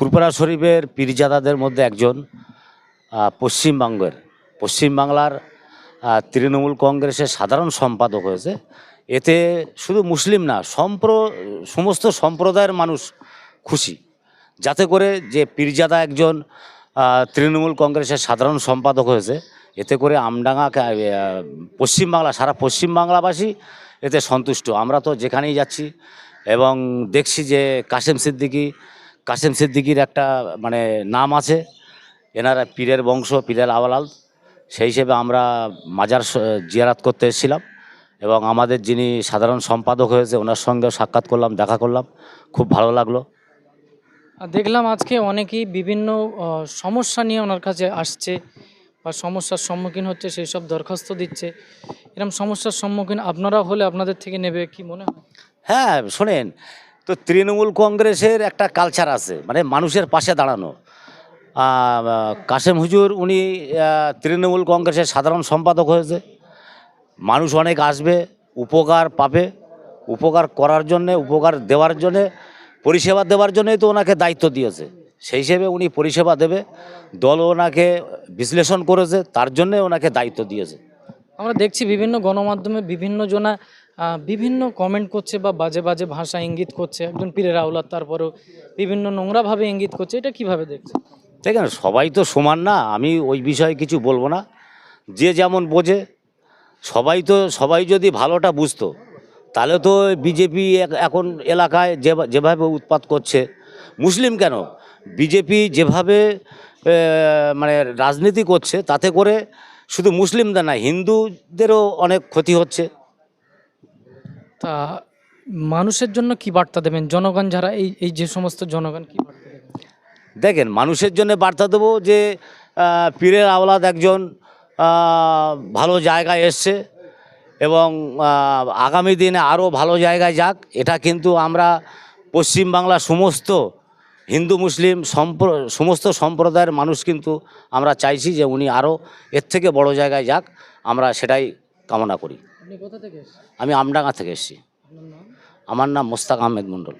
ফুরপুরা শরীফের পীরজাদাদের মধ্যে একজন পশ্চিমবঙ্গের। পশ্চিমবাংলার তৃণমূল কংগ্রেসের সাধারণ সম্পাদক হয়েছে। এতে শুধু মুসলিম না, সম্প্র, সমস্ত সম্প্রদায়ের মানুষ খুশি। যাতে করে যে পীরজাদা একজন তৃণমূল কংগ্রেসের সাধারণ সম্পাদক হয়েছে, এতে করে আমডাঙ্গা পশ্চিমবাংলা, সারা পশ্চিমবাংলাবাসী এতে সন্তুষ্ট। আমরা তো যেখানেই যাচ্ছি এবং দেখছি যে কাশেম সিদ্দিকী কাশেম সিদ্দিকির একটা মানে নাম আছে। এনারা পীরের বংশ পীরের আওয়ালাল সেই হিসেবে আমরা মাজার জিয়ারাত করতে এসেছিলাম এবং আমাদের যিনি সাধারণ সম্পাদক হয়েছে ওনার সঙ্গে সাক্ষাৎ করলাম দেখা করলাম। খুব ভালো লাগল। দেখলাম আজকে অনেকেই বিভিন্ন সমস্যা নিয়ে ওনার কাছে আসছে বা সমস্যার সম্মুখীন হচ্ছে সেই সব দরখাস্ত দিচ্ছে। এরকম সমস্যার সম্মুখীন আপনারা হলে আপনাদের থেকে নেবে কি মনে হয়? হ্যাঁ শোনেন তো তৃণমূল কংগ্রেসের একটা কালচার আছে মানে মানুষের পাশে দাঁড়ানো। কাশেম হুজুর উনি তৃণমূল কংগ্রেসের সাধারণ সম্পাদক হয়েছে। মানুষ অনেক আসবে, উপকার পাবে। উপকার করার জন্যে, উপকার দেওয়ার জন্যে, পরিষেবা দেওয়ার জন্যই তো ওনাকে দায়িত্ব দিয়েছে। সেই হিসেবে উনি পরিষেবা দেবে। দল ওনাকে বিশ্লেষণ করেছে, তার জন্যে ওনাকে দায়িত্ব দিয়েছে। আমরা দেখছি বিভিন্ন গণমাধ্যমে বিভিন্ন জনা বিভিন্ন কমেন্ট করছে বা বাজে বাজে ভাষা ইঙ্গিত করছে। একজন পীরের আওলাদ, তারপরেও বিভিন্ন নোংরাভাবে ইঙ্গিত করছে। এটা কীভাবে দেখছে দেখেন, সবাই তো সমান না, আমি ওই বিষয়ে কিছু বলব না। যে যেমন বোঝে, সবাই তো, সবাই যদি ভালোটা বুঝতো, তাহলে তো বিজেপি এখন এলাকায় যেভাবে উৎপাত করছে, মুসলিম কেন? বিজেপি যেভাবে মানে রাজনীতি করছে, তাতে করে শুধু মুসলিমদের না হিন্দুদেরও অনেক ক্ষতি হচ্ছে। তা মানুষের জন্য কি বার্তা দেবেন? জনগণ যারা এই এই যে সমস্ত জনগণ কি বার্তা দেখেন মানুষের জন্য বার্তা দেবো যে পীরের আওলাদ একজন ভালো জায়গায় এসছে এবং আগামী দিনে আরও ভালো জায়গায় যাক। এটা কিন্তু আমরা পশ্চিমবাংলার সমস্ত হিন্দু মুসলিম সম্প্র সমস্ত সম্প্রদায়ের মানুষ কিন্তু আমরা চাইছি যে উনি আরও এর থেকে বড় জায়গায় যাক আমরা সেটাই কামনা করি। আমি আমডাঙ্গা থেকে এসেছি। আমার নাম মোস্তাক আহমেদ মণ্ডল।